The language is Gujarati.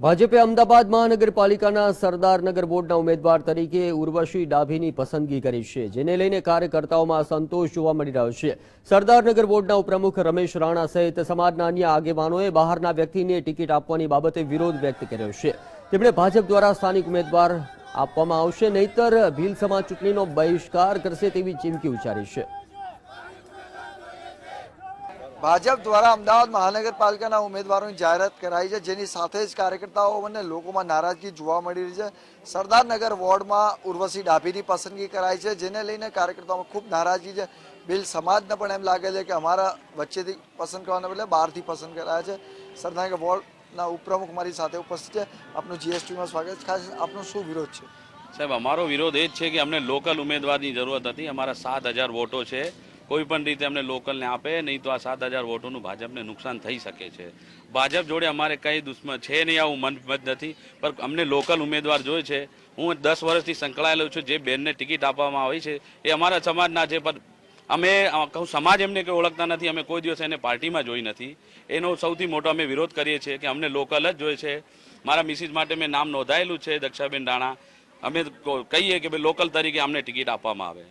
ભાજપે અમદાવાદ મહાનગરપાલિકાના સરદારનગર બોર્ડના ઉમેદવાર તરીકે ઉર્વશી ડાભીની પસંદગી કરી છે, જેને લઈને કાર્યકર્તાઓમાં સંતોષ જોવા મળી રહ્યો છે. સરદારનગર બોર્ડના ઉપપ્રમુખ રમેશ રાણા સહિત સમાજના અન્ય આગેવાનોએ બહારના વ્યક્તિને ટિકિટ આપવાની બાબતે વિરોધ વ્યક્ત કર્યો છે. તેમણે ભાજપ દ્વારા સ્થાનિક ઉમેદવાર આપવામાં આવશે, નહીતર ભીલ સમાજ ચૂંટણીનો બહિષ્કાર કરશે તેવી ચીમકી ઉચ્ચારી છે. ભાજપ દ્વારા અમદાવાદ મહાનગરપાલિકાના ઉમેદવારોની જાહેરાત કરાઈ છે. જેની સાથે જ કાર્યકર્તાઓ અને લોકોમાં નારાજગી જોવા મળી રહી છે. સરદારનગર વોર્ડમાં ઉર્વશી ડાભીની પસંદગી કરાઈ છે, જેને લઈને કાર્યકર્તાઓમાં ખૂબ નારાજગી છે. બિલ સમાજને પણ એમ લાગે છે કે અમારા વચ્ચેથી પસંદ કરવાના બદલે બહારથી પસંદ કરાયા છે. સરદારનગર વોર્ડના ઉપપ્રમુખ મારી સાથે ઉપસ્થિત છે. આપનું જીએસટીમાં સ્વાગત ખાસ આપનો શું વિરોધ છે? સાહેબ, અમારો વિરોધ એ જ છે કે અમને લોકલ ઉમેદવારની જરૂરત હતી. અમારા સાત હજાર વોટો છે. કોઈ પણ રીતે અમને લોકલને આપે, નહીં તો આ સાત હજાર વોટોનું ભાજપને નુકસાન થઈ શકે છે. ભાજપ જોડે અમારે કંઈ દુશ્મન છે નહીં આવું મન નથી, પણ અમને લોકલ ઉમેદવાર જોઈએ છે. હું દસ વર્ષથી સંકળાયેલો છું, જે બેનને ટિકિટ આપવામાં આવી છે, એ અમારા સમાજના છે, પણ અમે કહું, સમાજ એમને કંઈ ઓળખતા નથી, અમે કોઈ દિવસ એને પાર્ટીમાં જોઈ નથી. એનો સૌથી મોટો અમે વિરોધ કરીએ છીએ કે અમને લોકલ જ જોઈએ છે. મારા મિસિસ માટે મેં નામ નોંધાયેલું છે, દક્ષાબેન રાણા. અમે કહીએ કે ભાઈ, લોકલ તરીકે અમને ટિકિટ આપવામાં આવે.